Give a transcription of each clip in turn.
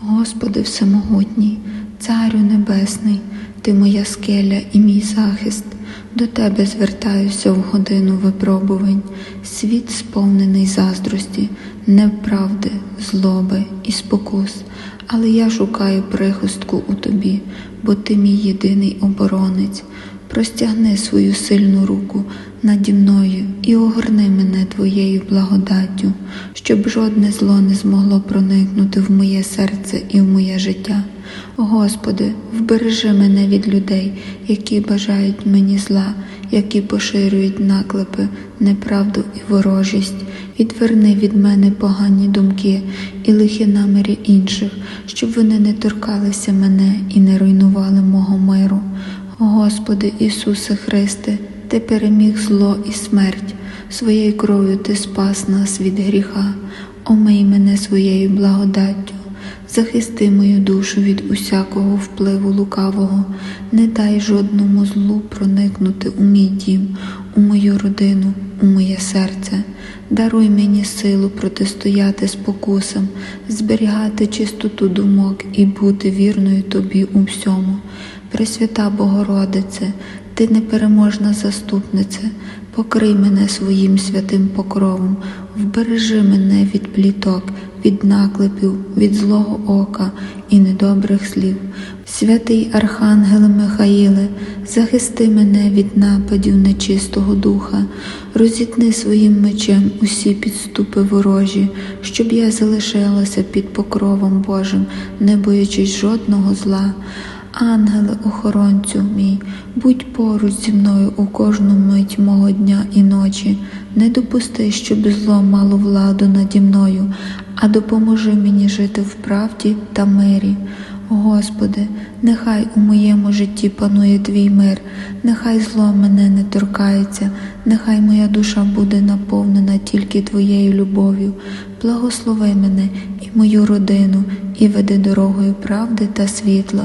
Господи Всемогутній, Царю Небесний, Ти моя скеля і мій захист, до Тебе звертаюся в годину випробувань, світ сповнений заздрості, неправди, злоби і спокус, але я шукаю прихистку у Тобі, бо Ти мій єдиний оборонець. Простягни свою сильну руку наді мною і огорни мене Твоєю благодаттю, щоб жодне зло не змогло проникнути в моє серце і в моє життя. Господи, вбережи мене від людей, які бажають мені зла, які поширюють наклепи, неправду і ворожість. Відверни від мене погані думки і лихі наміри інших, щоб вони не торкалися мене і не руйнували мого миру. Господи Ісусе Христе, Ти переміг зло і смерть, своєю кров'ю Ти спас нас від гріха, омий мене своєю благодаттю, захисти мою душу від усякого впливу лукавого, не дай жодному злу проникнути у мій дім, у мою родину, у моє серце. Даруй мені силу протистояти спокусам, зберігати чистоту думок і бути вірною Тобі у всьому. Пресвята Богородице, Ти непереможна заступниця, покрий мене своїм святим покровом, вбережи мене від пліток, від наклепів, від злого ока і недобрих слів. Святий Архангеле Михаїле, захисти мене від нападів нечистого духа, розітни своїм мечем усі підступи ворожі, щоб я залишилася під покровом Божим, не боячись жодного зла. Ангеле, охоронцю мій, будь поруч зі мною у кожну мить мого дня і ночі, не допусти, щоб зло мало владу наді мною, а допоможи мені жити в правді та мирі. Господи, нехай у моєму житті панує Твій мир, нехай зло мене не торкається, нехай моя душа буде наповнена тільки Твоєю любов'ю. Благослови мене і мою родину, і веди дорогою правди та світла.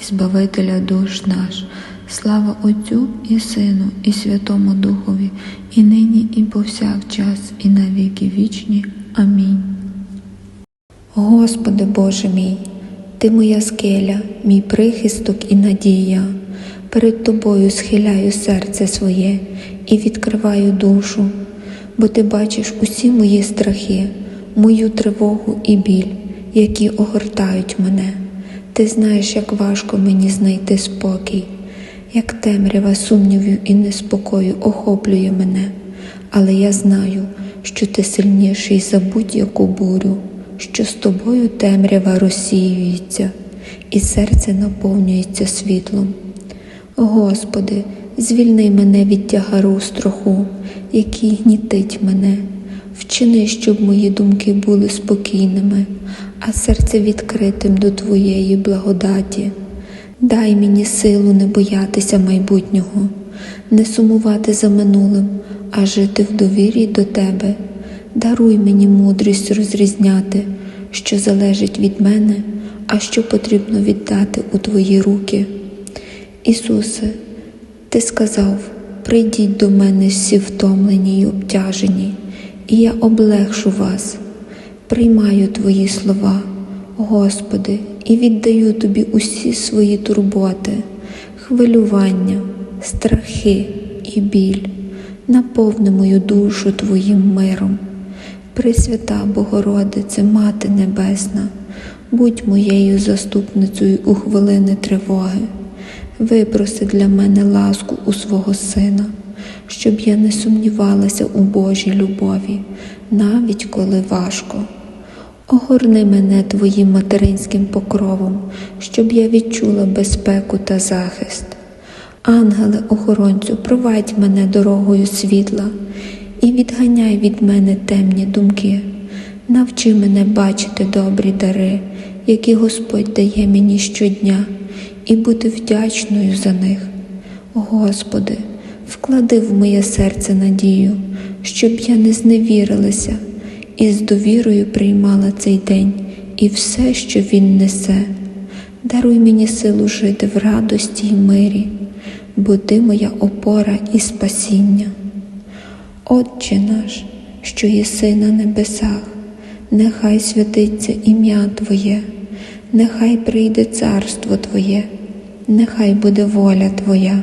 і Збавителя душ наш. Слава Отцю і Сину, і Святому Духові, і нині, і повсякчас, і на віки вічні. Амінь. Господи Боже мій, Ти моя скеля, мій прихисток і надія. Перед Тобою схиляю серце своє і відкриваю душу, бо Ти бачиш усі мої страхи, мою тривогу і біль, які огортають мене. Ти знаєш, як важко мені знайти спокій, як темрява сумнівів і неспокою охоплює мене, але я знаю, що ти сильніший за будь-яку бурю, що з тобою темрява розсіюється, і серце наповнюється світлом. Господи, звільни мене від тягару страху, який гнітить мене, вчини, щоб мої думки були спокійними, а серце відкритим до Твоєї благодаті. Дай мені силу не боятися майбутнього, не сумувати за минулим, а жити в довірі до Тебе. Даруй мені мудрість розрізняти, що залежить від мене, а що потрібно віддати у Твої руки. Ісусе, Ти сказав, прийдіть до мене всі втомлені й обтяжені, і я облегшу вас. Приймаю Твої слова, Господи, і віддаю Тобі усі свої турботи, хвилювання, страхи і біль. Наповни мою душу Твоїм миром. Пресвята Богородице, Мати Небесна, будь моєю заступницею у хвилини тривоги. Випроси для мене ласку у свого Сина, щоб я не сумнівалася у Божій любові, навіть коли важко. Огорни мене Твоїм материнським покровом, щоб я відчула безпеку та захист. Ангеле охоронцю, провадь мене дорогою світла і відганяй від мене темні думки. Навчи мене бачити добрі дари, які Господь дає мені щодня, і бути вдячною за них. Господи, вклади в моє серце надію, щоб я не зневірилася і з довірою приймала цей день і все, що він несе. Даруй мені силу жити в радості й мирі, бо ти моя опора і спасіння. Отче наш, що єси на небесах, нехай святиться ім'я Твоє, нехай прийде царство Твоє, нехай буде воля Твоя,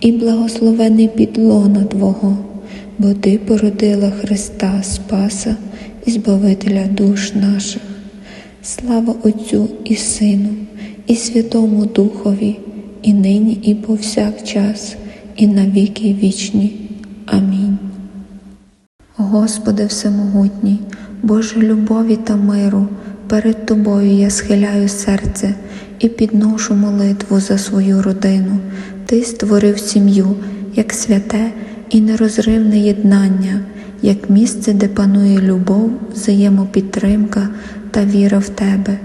і благословений підлона Твого, бо Ти породила Христа Спаса і Збавителя душ наших. Слава Отцю і Сину, і Святому Духові, і нині, і повсякчас, і на віки вічні. Амінь. Господи Всемогутній, Боже любові та миру, перед Тобою я схиляю серце і підношу молитву за свою родину. Ти створив сім'ю як святе і нерозривне єднання, як місце, де панує любов, взаємопідтримка та віра в Тебе.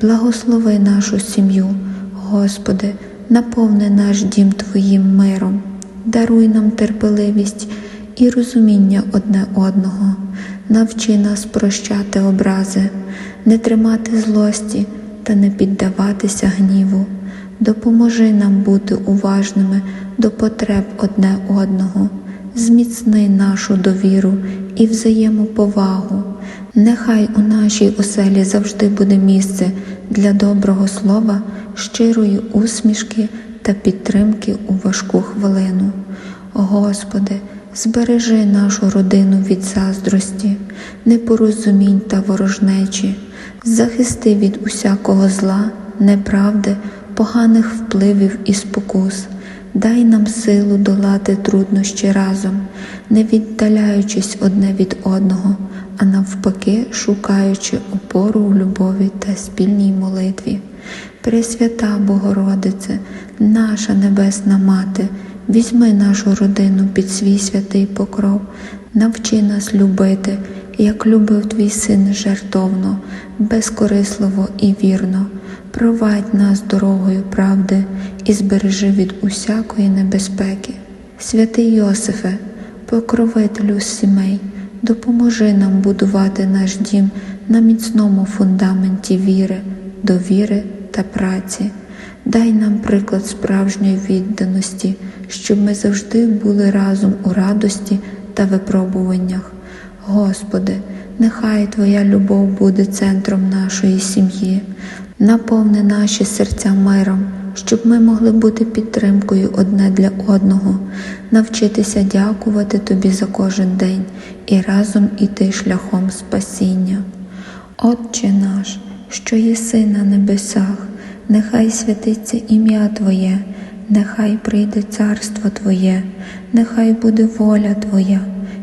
Благослови нашу сім'ю, Господи, наповни наш дім Твоїм миром, даруй нам терпеливість і розуміння одне одного, навчи нас прощати образи, не тримати злості та не піддаватися гніву. Допоможи нам бути уважними до потреб одне одного, зміцни нашу довіру і взаємоповагу. Нехай у нашій оселі завжди буде місце для доброго слова, щирої усмішки та підтримки у важку хвилину. Господи, збережи нашу родину від заздрості, непорозумінь та ворожнечі, захисти від усякого зла, неправди, поганих впливів і спокус. Дай нам силу долати труднощі разом, не віддаляючись одне від одного, а навпаки, шукаючи опору в любові та спільній молитві. Пресвята Богородице, наша Небесна Мати, візьми нашу родину під свій святий покров, навчи нас любити, як любив твій син жертовно, безкорисливо і вірно. Провадь нас дорогою правди і збережи від усякої небезпеки. Святий Йосифе, покровителю сімей, допоможи нам будувати наш дім на міцному фундаменті віри, довіри та праці. Дай нам приклад справжньої відданості, щоб ми завжди були разом у радості та випробуваннях. Господи, нехай Твоя любов буде центром нашої сім'ї, наповни наші серця миром, щоб ми могли бути підтримкою одне для одного, навчитися дякувати Тобі за кожен день і разом іти шляхом спасіння. Отче наш, що єси на небесах, нехай святиться ім'я Твоє, нехай прийде царство Твоє, нехай буде воля Твоя,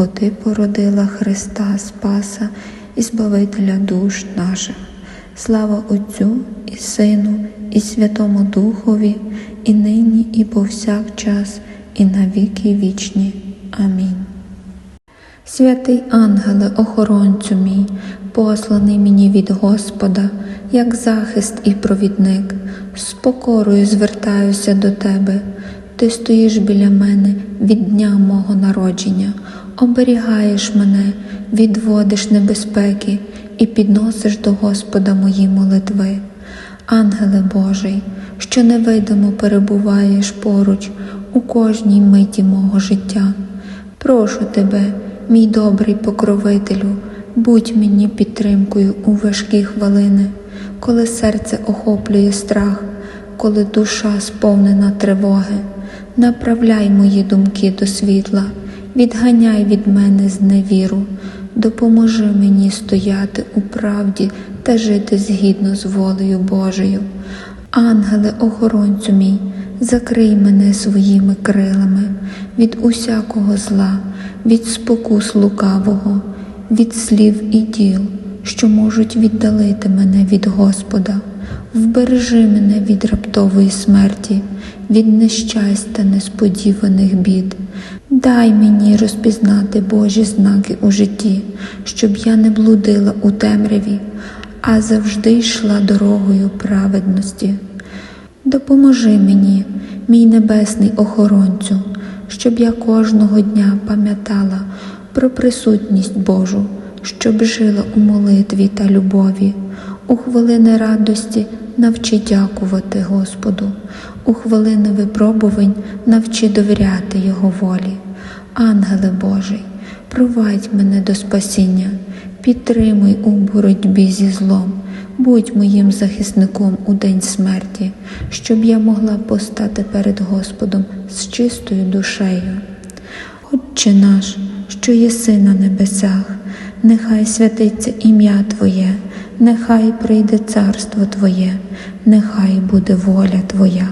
бо Ти породила Христа Спаса і Збавителя душ наших. Слава Отцю і Сину, і Святому Духові, і нині, і повсякчас, і на віки вічні. Амінь. Святий ангеле, охоронцю мій, посланий мені від Господа, як захист і провідник, з покорою звертаюся до тебе, Ти стоїш біля мене від дня мого народження, оберігаєш мене, відводиш небезпеки і підносиш до Господа мої молитви. Ангеле Божий, що невидимо перебуваєш поруч у кожній миті мого життя. Прошу тебе, мій добрий покровителю, будь мені підтримкою у важкі хвилини, коли серце охоплює страх, коли душа сповнена тривоги. Направляй мої думки до світла, відганяй від мене зневіру, допоможи мені стояти у правді та жити згідно з волею Божою. Ангеле, охоронцю мій, закрий мене своїми крилами від усякого зла, від спокус лукавого, від слів і діл, що можуть віддалити мене від Господа. Вбережи мене від раптової смерті, від нещастя несподіваних бід. Дай мені розпізнати Божі знаки у житті, щоб я не блудила у темряві, а завжди йшла дорогою праведності. Допоможи мені, мій небесний охоронцю, щоб я кожного дня пам'ятала про присутність Божу, щоб жила у молитві та любові, у хвилини радості навчи дякувати Господу, у хвилини випробувань навчи довіряти Його волі. Ангеле Божий, провадь мене до спасіння, підтримуй у боротьбі зі злом, будь моїм захисником у день смерті, щоб я могла постати перед Господом з чистою душею. Отче наш, що єси на небесах, нехай святиться ім'я Твоє, нехай прийде царство Твоє, нехай буде воля Твоя,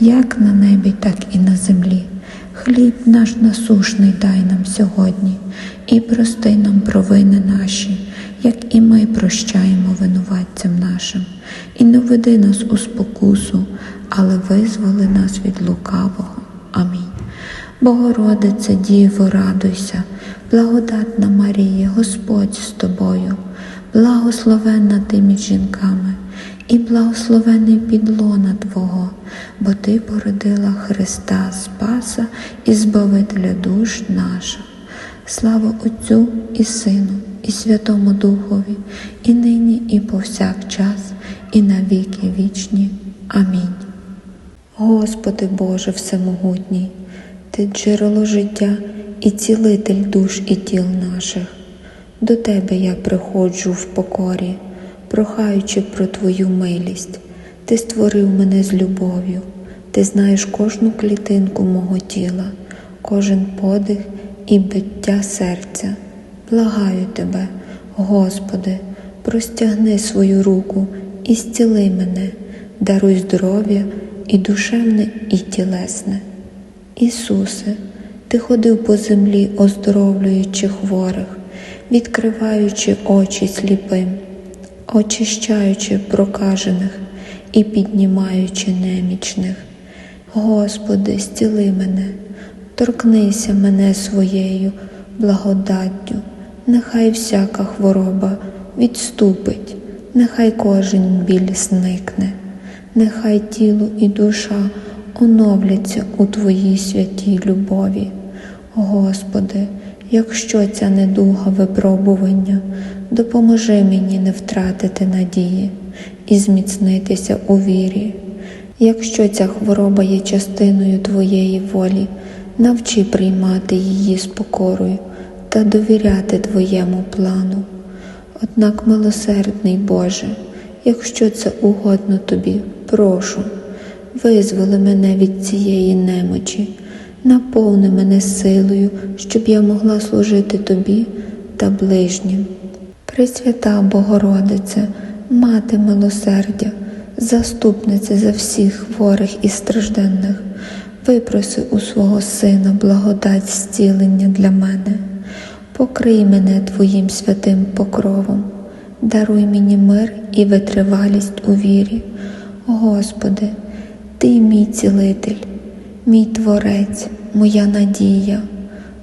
як на небі, так і на землі. Хліб наш насушний дай нам сьогодні, і прости нам провини наші, як і ми прощаємо винуватцям нашим, і не веди нас у спокусу, але визволи нас від лукавого. Амінь. Богородице, Діво, радуйся, благодатна Марія, Господь з тобою, благословенна ти між жінками, і благословений підлона Твого, бо Ти породила Христа Спаса і Збавителя душ наших. Слава Отцю і Сину, і Святому Духові, і нині, і повсякчас, і на віки вічні. Амінь. Господи Боже Всемогутній, Ти джерело життя і цілитель душ і тіл наших. До Тебе я приходжу в покорі, прохаючи про Твою милість. Ти створив мене з любов'ю, Ти знаєш кожну клітинку мого тіла, кожен подих і биття серця. Благаю Тебе, Господи, простягни свою руку і зціли мене, даруй здоров'я і душевне, і тілесне. Ісусе, Ти ходив по землі, оздоровлюючи хворих, відкриваючи очі сліпим, очищаючи прокажених і піднімаючи немічних. Господи, зціли мене, торкнися мене своєю благодаттю, нехай всяка хвороба відступить, нехай кожен біль зникне, нехай тіло і душа оновляться у Твоїй святій любові. Господи, якщо ця недуга випробування, допоможи мені не втратити надії і зміцнитися у вірі. Якщо ця хвороба є частиною Твоєї волі, навчи приймати її з покорою та довіряти Твоєму плану. Однак, милосердний Боже, якщо це угодно Тобі, прошу, визволи мене від цієї немочі, наповни мене силою, щоб я могла служити Тобі та ближнім. Пресвята Богородице, Мати милосердя, заступниця за всіх хворих і стражденних, випроси у свого Сина благодать зцілення для мене, покрий мене Твоїм святим покровом, даруй мені мир і витривалість у вірі. Господи, Ти мій цілитель, мій Творець, моя надія,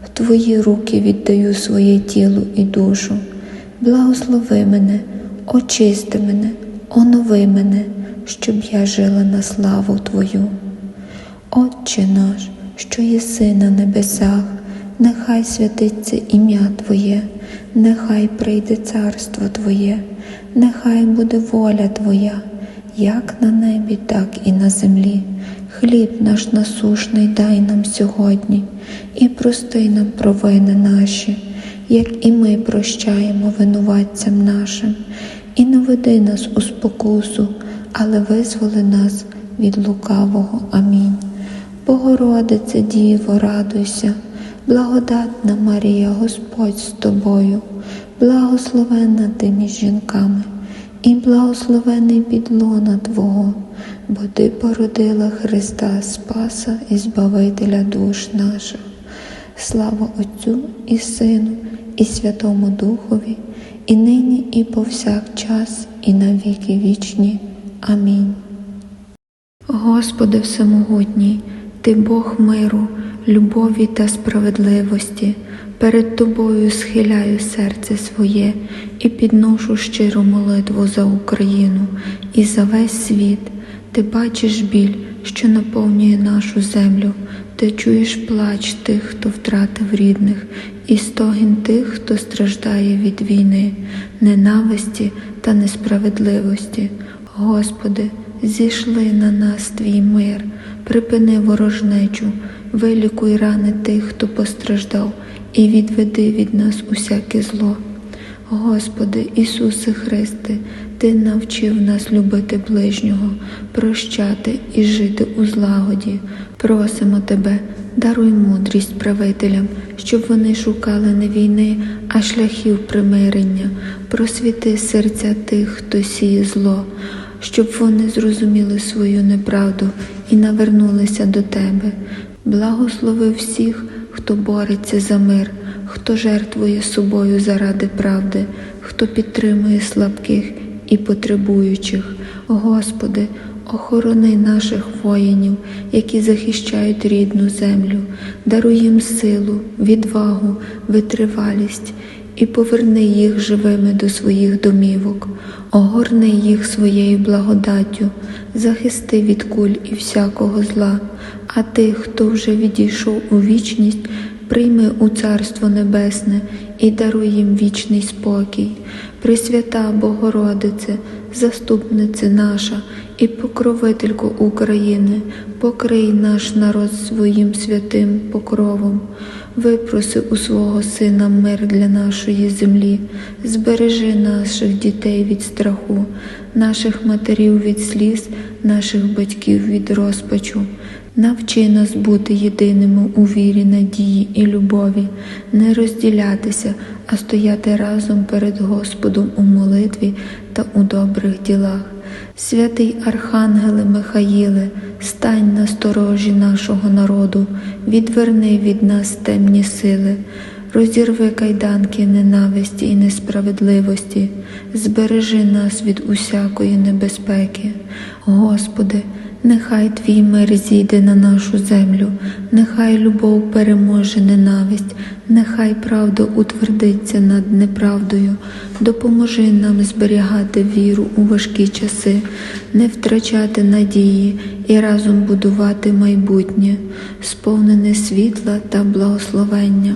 в Твої руки віддаю своє тіло і душу, благослови мене, очисти мене, онови мене, щоб я жила на славу Твою. Отче наш, що єси на небесах, нехай святиться ім'я Твоє, нехай прийде царство Твоє, нехай буде воля Твоя, як на небі, так і на землі. Хліб наш насушний дай нам сьогодні, і прости нам провини наші, як і ми прощаємо винуватцям нашим, і не веди нас у спокусу, але визволи нас від лукавого. Амінь. Богородице Діво, радуйся, благодатна Марія, Господь з тобою, благословенна ти між жінками, і благословений підлона Твого, бо Ти породила Христа Спаса і Збавителя душ наших. Слава Отцю і Сину, і Святому Духові, і нині, і повсякчас, і на віки вічні. Амінь. Господи Всемогутній, Ти Бог миру, любові та справедливості. Перед Тобою схиляю серце своє і підношу щиру молитву за Україну і за весь світ. Ти бачиш біль, що наповнює нашу землю, ти чуєш плач тих, хто втратив рідних, і стогін тих, хто страждає від війни, ненависті та несправедливості. Господи, зійшли на нас твій мир, припини ворожнечу, вилікуй рани тих, хто постраждав, і відведи від нас усяке зло. Господи, Ісусе Христе, Ти навчив нас любити ближнього, прощати і жити у злагоді. Просимо Тебе, даруй мудрість правителям, щоб вони шукали не війни, а шляхів примирення, просвіти серця тих, хто сіє зло, щоб вони зрозуміли свою неправду і навернулися до Тебе. Благослови всіх, хто бореться за мир, хто жертвує собою заради правди, хто підтримує слабких і потребуючих. Господи, охорони наших воїнів, які захищають рідну землю, даруй їм силу, відвагу, витривалість і поверни їх живими до своїх домівок, огорни їх своєю благодаттю, захисти від куль і всякого зла, а тих, хто вже відійшов у вічність, прийми у Царство Небесне і даруй їм вічний спокій. Пресвята Богородице, заступнице наша і покровителько України, покрий наш народ своїм святим покровом. Випроси у свого Сина мир для нашої землі, збережи наших дітей від страху, наших матерів від сліз, наших батьків від розпачу. Навчи нас бути єдиними у вірі, надії і любові, не розділятися, а стояти разом перед Господом у молитві та у добрих ділах. Святий Архангеле Михаїле, стань на сторожі нашого народу, відверни від нас темні сили, розірви кайданки ненависті і несправедливості, збережи нас від усякої небезпеки. Господи, Нехай твій мир зійде на нашу землю, нехай любов переможе ненависть, нехай правда утвердиться над неправдою, допоможи нам зберігати віру у важкі часи, не втрачати надії і разом будувати майбутнє, сповнене світла та благословення.